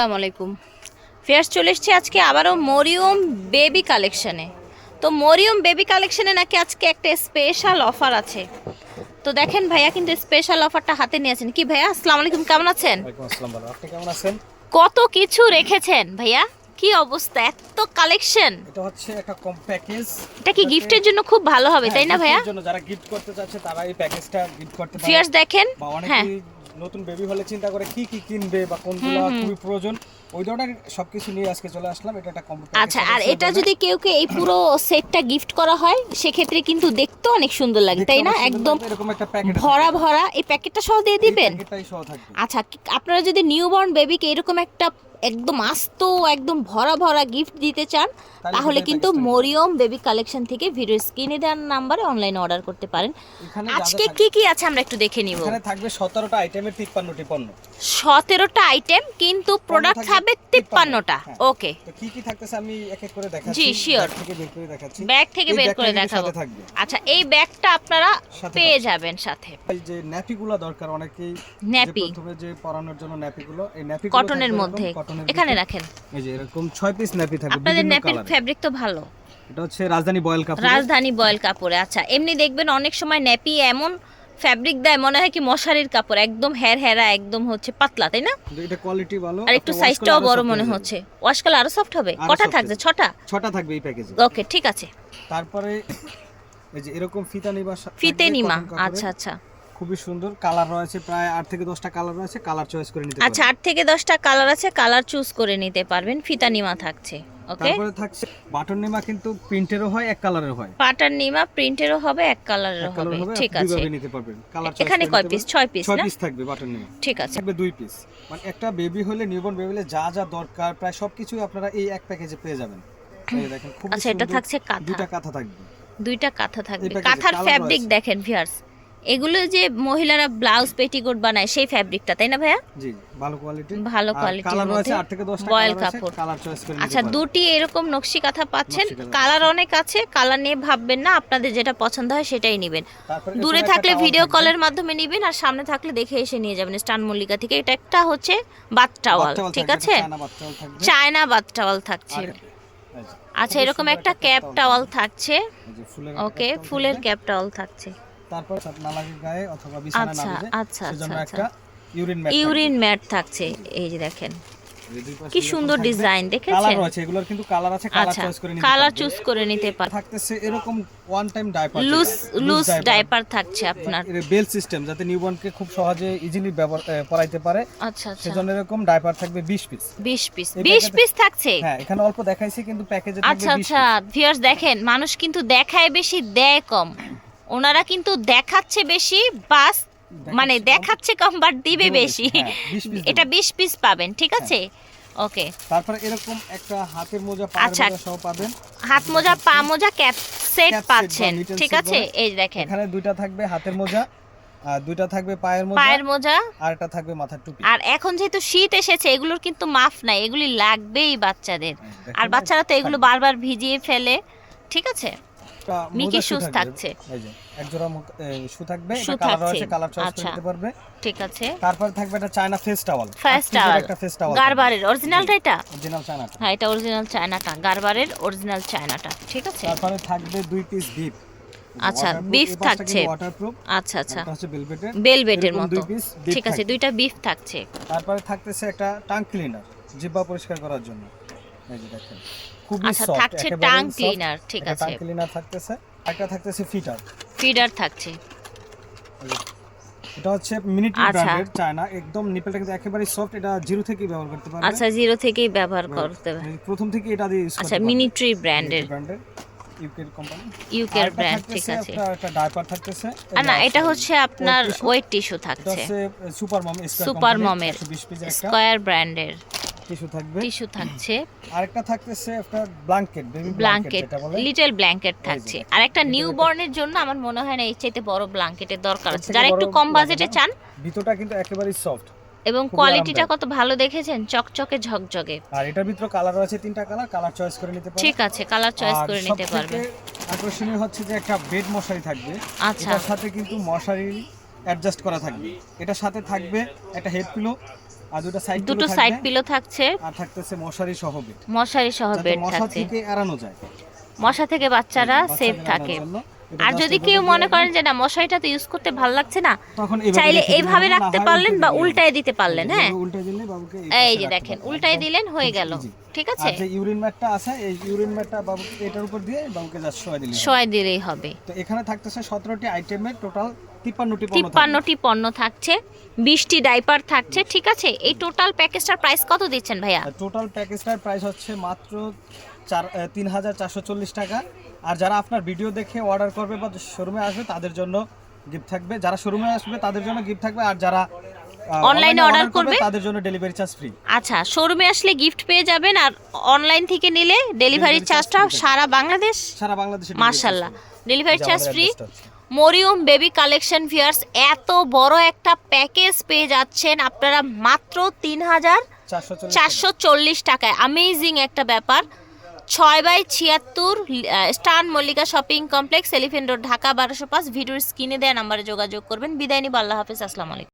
আসসালামু আলাইকুম। ফেয়ার্স চলে এসছে আজকে আবারও মরিয়ম বেবি কালেকশনে। তো মরিয়ম বেবি কালেকশানে নাকি আজকে একটা স্পেশাল অফার আছে। তো দেখেন ভাইয়া কিন্তু স্পেশাল অফারটা হাতে নিয়েছেন কি ভাইয়া? আসসালামু আলাইকুম কেমন আছেন? আপনি কেমন আছেন? কত কিছু রেখেছেন ভাইয়া? কি অবস্থা? এত কালেকশন এটা হচ্ছে একটা কম প্যাকেজ এটা কি গিফটের জন্য খুব ভালো হবে তাই না ভাইয়া? জন্য যারা গিফট করতে চাচ্ছে তারা এই প্যাকেজটা গিফট করতে পারে। ফিয়ার্স দেখেন। হ্যাঁ। নতুন বেবি হলে চিন্তা করে কি কি কিনবে বা কোনগুলো খুবই প্রয়োজন ওই ধরনের সবকিছু নিয়ে আজকে চলে আসলাম। এটা একটা কম্পিউটার আচ্ছা আর এটা যদি কেউ কে এই পুরো সেটটা গিফট করা হয় সেক্ষেত্রে কিন্তু দেখতে অনেক সুন্দর লাগে তাই না? একদম এরকম একটা প্যাকেট ভরা ভরা এই প্যাকেটটা সহ দিয়ে দিবেন? প্যাকেটটাই সহ থাকবে। আচ্ছা আপনারা যদি নিউবর্ন বেবিকে এরকম একটা একদম আস্ত একদম ভরা ভরা গিফট দিতে চান তাহলে কিন্তু মরিয়ম বেবি কালেকশন থেকে ভিডিও স্ক্রিনে দেওয়ার নাম্বারে অনলাইনে অর্ডার করতে পারেন। আজকে কি কি আছে আমরা একটু দেখে নিব। এখানে থাকবে সতেরোটা আইটেমের তিপ্পান্নটি পণ্য সতেরোটা আইটেম কিন্তু প্রোডাক্ট থাকবে থাকবে তিপ্পান্নটা। হ্যাঁ। ওকে তো কি কি থাকতেছে আমি এক এক করে দেখাচ্ছি। জি, শিওর ব্যাগ থেকে বের করে দেখাচ্ছি। ব্যাগ থেকে বের করে দেখাবো। আচ্ছা এই ব্যাগটা আপনারা পেয়ে যাবেন সাথে। এই যে ন্যাপিগুলো দরকার অনেকেই ন্যাপি। প্রথমে যে পরানোর জন্য ন্যাপিগুলো এই ন্যাপিগুলো কটনের মধ্যে। কটনের এখানে রাখেন। এই যে এরকম ছয় পিস ন্যাপি থাকবে আপনাদের ন্যাপের ফ্যাব্রিক তো ভালো। এটা হচ্ছে রাজধানী বয়েল কাপড় রাজধানী বয়েল কাপড়ে আচ্ছা। এমনি দেখবেন অনেক সময় ন্যাপি এমন ফ্যাব্রিক দেয় মনে হয় কি মশারির কাপড় একদম হের হেরা একদম হচ্ছে পাতলা তাই না? এটা কোয়ালিটি ভালো আর একটু সাইজটাও বড় মনে হচ্ছে। ওয়াশ করলে আরও সফট হবে? কটা থাকবে ছটা? ছটা থাকবে এই প্যাকেজে ওকে ঠিক আছে। তারপরে এই যে এরকম ফিতা নিবা ফিতে নিমা আচ্ছা আচ্ছা। খুবই সুন্দর। কালার রয়েছে প্রায় আট থেকে দশটা কালার রয়েছে কালার চয়েস করে নিতে আচ্ছা আট থেকে দশটা কালার আছে কালার চুজ করে নিতে পারবেন। ফিতা নিমা থাকছে ওকে তারপরে থাকছে বাটন নিমা কিন্তু প্রিন্টেরও হয় এক কালারের হয়। পাটার নিমা প্রিন্টেরও হবে এক কালারেরও এক কালার হবে ঠিক আছে। দুইভাবে নিতে পারবেন। কালার এখানে কয় পিস ছয় পিস ছয় না? পিস থাকবে বাটন নিমা ঠিক আছে। থাকবে দুই পিস মানে একটা বেবি হলে নিউবর্ন বেবি হলে যা যা দরকার প্রায় সবকিছুই আপনারা এই এক প্যাকেজে পেয়ে যাবেন। এই দেখেন খুব আচ্ছা এটা থাকছে কাঁথা। দুইটা কাঁথা থাকবে। দুইটা কাঁথা থাকবে। কাঁথার colour ফ্যাব্রিক। দেখেন ভিউয়ার্স এগুলো যে মহিলারা ব্লাউজ পেটিকোট বানায় সেই ফ্যাব্রিকটা তাই না ভাইয়া? জি ভালো কোয়ালিটি ভালো কোয়ালিটির মধ্যে আট থেকে দশটা বয়েল কালার আছে কাপড় কালার চয়েস করে আচ্ছা দুটি এরকম নকশি কাঁথা পাচ্ছেন কালার অনেক আছে কালার নিয়ে ভাববেন না আপনাদের যেটা পছন্দ হয় সেটাই নেবেন। দূরে থাকলে ভিডিও কলের মাধ্যমে নেবেন আর সামনে থাকলে দেখে এসে নিয়ে যাবেন স্টান মল্লিকা থেকে। এটা একটা হচ্ছে বাত টাওয়াল ঠিক আছে? চায়না বাথ টাওয়াল থাকছে। আচ্ছা এরকম একটা ক্যাপ টাওয়াল থাকছে। ওকে ফুলের ক্যাপ টাওয়াল থাকছে। তারপর না লাগে গায়ে অথবা বিছানা না আচ্ছা, ভিজে আচ্ছা, সেজন্য আচ্ছা, একটা ইউরিন ম্যাট ইউরিন ম্যাট থাকছে এই যে দেখেন। কি সুন্দর ডিজাইন কালার দেখেছেন? রয়েছে এগুলোর কিন্তু কালার আছে কালার আচ্ছা চয়েস করে নিতে কালার চুজ করে নিতে পার থাকতেছে এরকম one time diaper loose loose diaper থাকছে আপনার। বেল সিস্টেম যাতে নিউবর্নকে খুব সহজে ইজিলি ব্যবহার পরাইতে পারে। আচ্ছা আচ্ছা। সেজন্য এরকম ডাইপার থাকবে 20 পিস বিশ পিস এই বিশ প্যাকেটে- পিস থাকছে? হ্যাঁ এখানে অল্প দেখাইছি কিন্তু প্যাকেজে থাকবে আচ্ছা 20 আচ্ছা ভিউয়ার্স দেখেন মানুষ কিন্তু দেখায় বেশি দেয় কম। ওনারা কিন্তু দেখাচ্ছে বেশি বাস মানে দেখাচ্ছে কম বাট দিবে বেশি। হ্যাঁ, 20 piece এটা বিশ পিস পাবেন ঠিক আছে? ওকে তারপরে এরকম একটা হাতের মোজা পায়ের আচ্ছা। মোজা সহ পাবেন। হাত মোজা পা মোজা ক্যাপ সেট পাচ্ছেন ঠিক আছে। এই দেখেন। এখানে দুইটা থাকবে হাতের মোজা আর দুইটা থাকবে পায়ের মোজা পায়ের মোজা। আর একটা থাকবে মাথার টুপি। আর এখন যেহেতু শীত এসেছে এগুলোর কিন্তু মাফ নাই এগুলি লাগবেই বাচ্চাদের। আর বাচ্চারা তো এগুলো বারবার ভিজিয়ে ফেলে ঠিক আছে? একটা মিকি shoes থাকছে। এই যে এক জোড়া শু থাকবে কালার থাকছে। কালার চয়েস করে আচ্ছা। পারবে। ঠিক আছে। তারপরে থাকবে একটা China face towel first towel একটা ফেস টাওয়াল গারবারের অরিজিনালটা এটা? অরিজিনাল চায়নাটা। হ্যাঁ এটা অরিজিনাল চায়নাটা গারবারের অরিজিনাল চায়নাটা। ঠিক আছে? তারপরে থাকবে দুই পিস বিপ আচ্ছা, beef থাকছে। আচ্ছা আচ্ছা। বেলভেটের মতো। ঠিক আছে দুইটা বিফ থাকছে। তারপরে থাকতেছে একটা টাং ক্লিনার জিব্বা পরিষ্কার করার জন্য। এই যে দেখেন। খুবই আচ্ছা থাকছে টাং ক্লিনার ঠিক আছে। টাং ক্লিনার থাকতেছে একটা থাকতেছে ফিটার ফিডার থাকছে। এটা হচ্ছে মিনিটি। ব্র্যান্ডের চায়না একদম নিপেলটা কিন্তু একেবারে সফট এটা জিরো থেকেই ব্যবহার করতে পারবে। আচ্ছা জিরো থেকেই ব্যবহার করতে মানে প্রথম থেকে এটা দিয়ে ইউজ আচ্ছা মিনিট্রি ব্র্যান্ডের ব্র্যান্ডের ইউকে কোম্পানি ইউকের ব্র্যান্ড ঠিক আছে। একটা ডাইপার থাকতেছে না এটা হচ্ছে আপনার ওয়েট টিস্যু থাকছে। সুপার মম সুপার মমের 120 স্কয়ার ব্র্যান্ডের টিস্যু থাকবে। টিস্যু থাকছে। আরেকটা থাকতেছে blanket baby blanket little blanket থাকছে। আর একটা নিউ বর্নের জন্য আমার মনে হয় না এর চাইতে বড় ব্ল্যাঙ্কেটের দরকার আছে। যারা একটু কম বাজেটে চান। ভিতরটা কিন্তু একেবারেই সফট এবং কোয়ালিটিটা কত ভালো দেখেছেন চকচকে ঝকঝকে। আর এটার ভিতরে কালার আছে তিনটা কালার কালার চয়েস করে নিতে ঠিক আছে কালার চয়েস করে নিতে পারবে আকর্ষণীয় হচ্ছে যে একটা বেড মশারি থাকবে। আচ্ছা। সাথে কিন্তু মশারি অ্যাডজাস্ট করা থাকবে। এটার সাথে থাকবে একটা হেড পিলো আর দুটো সাইড দুটো সাইড পিলো থাকছে। আর থাকতেছে মশারি সহ বেড মশারি সহ বেড মশা থাকছে। থেকে এড়ানো যায়। মশা থেকে বাচ্চারা সেফ থাকে। আর যদি কেউ মনে করেন যে না মশারিটা তো ইউজ করতে ভালো লাগছে না চাইলে এইভাবে রাখতে পারলেন বা উল্টায় দিতে পারলেন। হ্যাঁ। বাবুকে এই যে দেখেন একদম। দিলেন হয়ে গেল। ঠিক আছে? যে ইউরিন ম্যাটটা আছে এই ইউরিন ম্যাটটা বাবু এটার উপর দিয়ে বাবুকে জাস্ট শোয়া দিলে হবে। শোয় দিলেই হবে। তো এখানে থাকতেছে সতেরোটি আইটেমের টোটাল তিপ্পান্নটি পণ্য থাকছে বিশটি ডাইপার থাকছে ঠিক আছে? এই টোটাল প্যাকেজটার প্রাইস কত দিচ্ছেন ভাইয়া? টোটাল প্যাকেজটার প্রাইস হচ্ছে মাত্র চার তিন হাজার চারশো চল্লিশ টাকা। আর যারা আপনার ভিডিও দেখে অর্ডার করবে বা শোরুমে আসবে তাদের জন্য গিফট থাকবে। যারা শোরুমে আসবে তাদের জন্য গিফট থাকবে। আর যারা অনলাইনে অর্ডার করবে? তাদের জন্য ডেলিভারি চার্জ ফ্রি আচ্ছা শোরুমে আসলে গিফট পেয়ে যাবেন আর অনলাইন থেকে নিলে ডেলিভারি চার্জটা সারা বাংলাদেশ? সারা বাংলাদেশে মার্শাল্লাহ delivery charge free. Maryam baby collection viewers এত বড় একটা প্যাকেজ পেয়ে যাচ্ছেন আপনারা মাত্র তিন হাজার চারশো চল্লিশ টাকায়। আমেজিং একটা ব্যাপার। ছয় বাই ছিয়াত্তর স্টান Mallika shopping complex Elephant Road Dhaka বারোশো পাঁচ। ভিডিওর স্ক্রিনে দেওয়া নাম্বারে যোগাযোগ করবেন। বিদায় নিব। আল্লাহ হাফিজ। আসসালামু আলাইকুম।